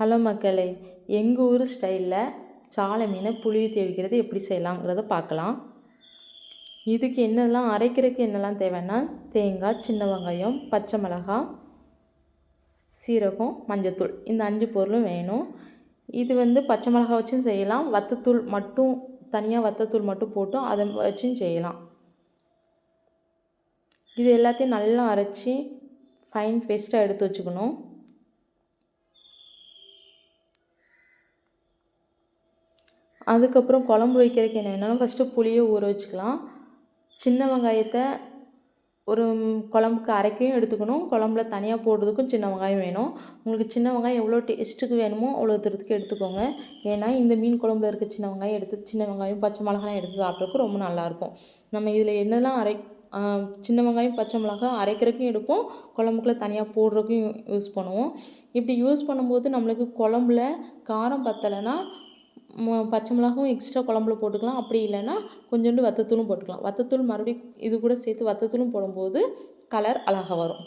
Hello மக்களே எங்கள் ஊர் ஸ்டைலில் சாலை மீனை புளி தேவிக்கிறது எப்படி செய்யலாங்கிறத பார்க்கலாம். இதுக்கு என்னெல்லாம் அரைக்கிறதுக்கு என்னெல்லாம் தேவைன்னா தேங்காய் சின்ன வெங்காயம் பச்சை மிளகாய் சீரகம் மஞ்சத்தூள். இந்த அஞ்சு பொருளும் வேணும். இது வந்து பச்சை மிளகாய் வச்சும் செய்யலாம். வத்தத்தூள் மட்டும் தனியாக வத்தத்தூள் மட்டும் போட்டும் அதை வச்சும் செய்யலாம். இது எல்லாத்தையும் நல்லா அரைச்சி ஃபைன் பேஸ்ட்டாக எடுத்து வச்சுக்கணும். அதுக்கப்புறம் குழம்பு வைக்கிறதுக்கு என்ன வேணாலும் ஃபஸ்ட்டு புளியை ஊற வச்சுக்கலாம். சின்ன வெங்காயத்தை ஒரு குழம்புக்கு அரைக்கையும் எடுத்துக்கணும். குழம்புல தனியாக போடுறதுக்கும் சின்ன வெங்காயம் வேணும். உங்களுக்கு சின்ன வெங்காயம் எவ்வளோ டேஸ்ட்டுக்கு வேணுமோ அவ்வளோ தூரத்துக்கு எடுத்துக்கோங்க. ஏன்னா இந்த மீன் குழம்புல இருக்க சின்ன வெங்காயம் எடுத்து சின்ன வெங்காயம் பச்சை மிளகாய் எடுத்து சாப்பிட்றதுக்கு ரொம்ப நல்லாயிருக்கும். நம்ம இதில் என்னெல்லாம் அரை சின்ன வெங்காயம் பச்சை மிளகாய் அரைக்கிறதுக்கும் எடுப்போம். குழம்புக்குள்ள தனியாக போடுறதுக்கும் யூஸ் பண்ணுவோம். இப்படி யூஸ் பண்ணும்போது நம்மளுக்கு குழம்புல காரம் பத்தலைன்னா பச்சை மிளகாவும் எக்ஸ்ட்ரா குழம்புல போட்டுக்கலாம். அப்படி இல்லைன்னா கொஞ்சோண்டு வத்தத்தூளும் போட்டுக்கலாம். வத்தத்தூள் மறுபடியும் இது கூட சேர்த்து வத்தத்தூளும் போடும்போது கலர் அழகாக வரும்.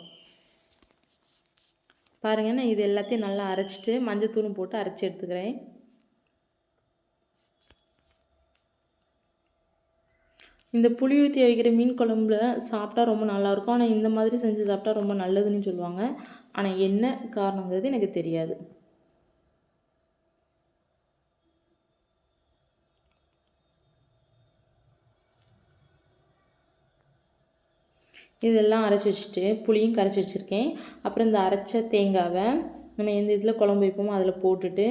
பாருங்கள் நான் இது எல்லாத்தையும் நல்லா அரைச்சிட்டு மஞ்சத்தூளும் போட்டு அரைச்சி எடுத்துக்கிறேன். இந்த புளி ஊற்றி வைக்கிற மீன் குழம்புல சாப்பிட்டா ரொம்ப நல்லாயிருக்கும். ஆனால் இந்த மாதிரி செஞ்சு சாப்பிட்டா ரொம்ப நல்லதுன்னு சொல்லுவாங்க. ஆனால் என்ன காரணங்கிறது எனக்கு தெரியாது. இதெல்லாம் அரைச்சி வச்சுட்டு புளியும் கரைச்சி வச்சுருக்கேன். அப்புறம் இந்த அரைச்ச தேங்காவை நம்ம எந்த இதில் குழம்பு வைப்போமோ அதில் போட்டுட்டு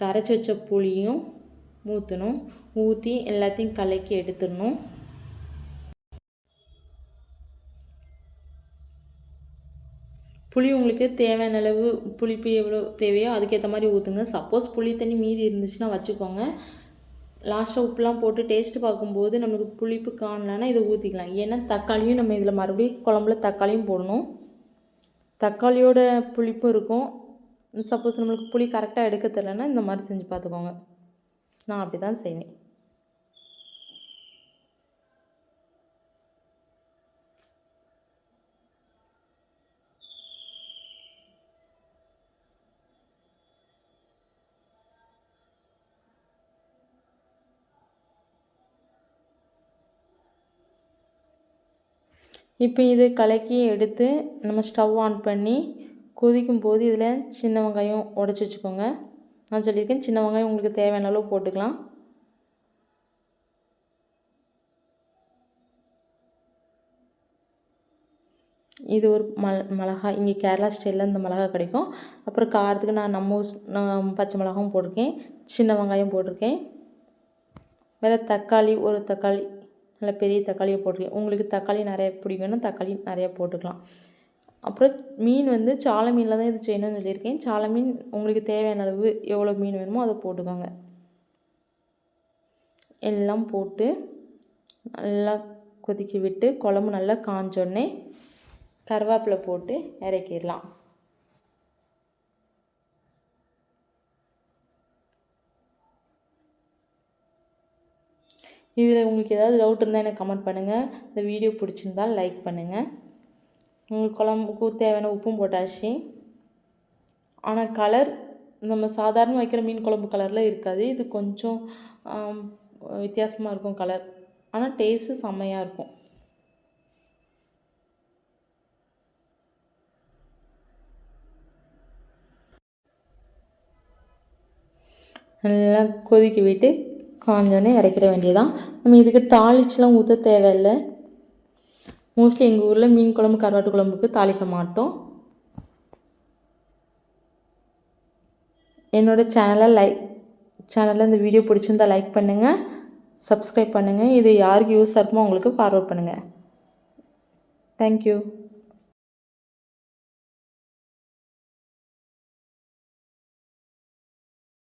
கரைச்சி வச்ச புளியும் ஊற்றணும் ஊற்றி எல்லாத்தையும் கலக்கி எடுத்துடணும். புளி உங்களுக்கு தேவையான அளவு புளிப்பு எவ்வளோ தேவையோ அதுக்கேற்ற மாதிரி ஊற்றுங்க சப்போஸ் புளி தண்ணி மீதி இருந்துச்சுன்னா வச்சுக்கோங்க. லாஸ்ட்டாக உப்புலாம் போட்டு டேஸ்ட்டு பார்க்கும்போது நம்மளுக்கு புளிப்பு காணலன்னா இதை ஊற்றிக்கலாம் ஏன்னா தக்காளியும் நம்ம இதில் மறுபடியும் குழம்புல தக்காளியும் போடணும். தக்காளியோட புளிப்பும் இருக்கும். சப்போஸ் நம்மளுக்கு புளி கரெக்டாக எடுக்க தெரிலன்னா இந்த மாதிரி செஞ்சு பார்த்துக்கோங்க. நான் அப்படி தான் செய்வேன். இப்போ இது கலக்கி எடுத்து நம்ம ஸ்டவ் ஆன் பண்ணி கொதிக்கும் போது இதில் சின்ன வெங்காயம் உடச்சி வச்சுக்கோங்க. நான் சொல்லியிருக்கேன் சின்ன வெங்காயம் உங்களுக்கு தேவையான அளவு போட்டுக்கலாம். இது ஒரு மல் மிளகா இங்கே கேரளா ஸ்டைலில் இந்த மிளகா கிடைக்கும். அப்புறம் காரத்துக்கு நான் நம்ம நான் பச்சை மிளகாவும் போட்டிருக்கேன் சின்ன வெங்காயம் போட்டிருக்கேன். வேறு தக்காளி ஒரு தக்காளி நல்ல பெரிய தக்காளியை போட்டுக்கலாம். உங்களுக்கு தக்காளி நிறைய பிடிக்கும்னா தக்காளி நிறையா போட்டுக்கலாம். அப்புறம் மீன் வந்து சாலை மீனில் தான் இது செய்யணும்னு சொல்லியிருக்கேன். சாலை மீன் உங்களுக்கு தேவையான அளவு எவ்வளோ மீன் வேணுமோ அதை போட்டுக்கோங்க. எல்லாம் போட்டு நல்லா கொதிக்க விட்டு குழம்பு நல்லா காஞ்சோடனே கருவேப்பிலை போட்டு இறக்கிடலாம். இதில் உங்களுக்கு ஏதாவது டவுட் இருந்தால் எனக்கு கமெண்ட் பண்ணுங்கள் இந்த வீடியோ பிடிச்சிருந்தால் லைக் பண்ணுங்கள் உங்களுக்கு குழம்புக்கு தேவையான உப்பும் போட்டாச்சு ஆனால் கலர் நம்ம சாதாரண வைக்கிற மீன் குழம்பு கலரில் இருக்காது. இது கொஞ்சம் வித்தியாசமாக இருக்கும் கலர் ஆனால் டேஸ்ட்டு செம்மையாக இருக்கும். நல்லா கொதிக்க விட்டு காஞ்சோடனே இறக்கிட வேண்டியதான் நம்ம இதுக்கு தாளிச்சுலாம் ஊற்ற தேவையில்லை. மோஸ்ட்லி எங்கள் ஊரில் மீன் குழம்பு கருவாட்டு குழம்புக்கு தாளிக்க மாட்டோம். என்னோடய சேனலை லைக் சேனலில் இந்த வீடியோ பிடிச்சிருந்தால் லைக் பண்ணுங்கள் சப்ஸ்கிரைப் பண்ணுங்கள் இது யாருக்கு யூஸாக இருக்குமோ அவங்களுக்கு ஃபார்வர்ட் பண்ணுங்கள் தேங்க்யூ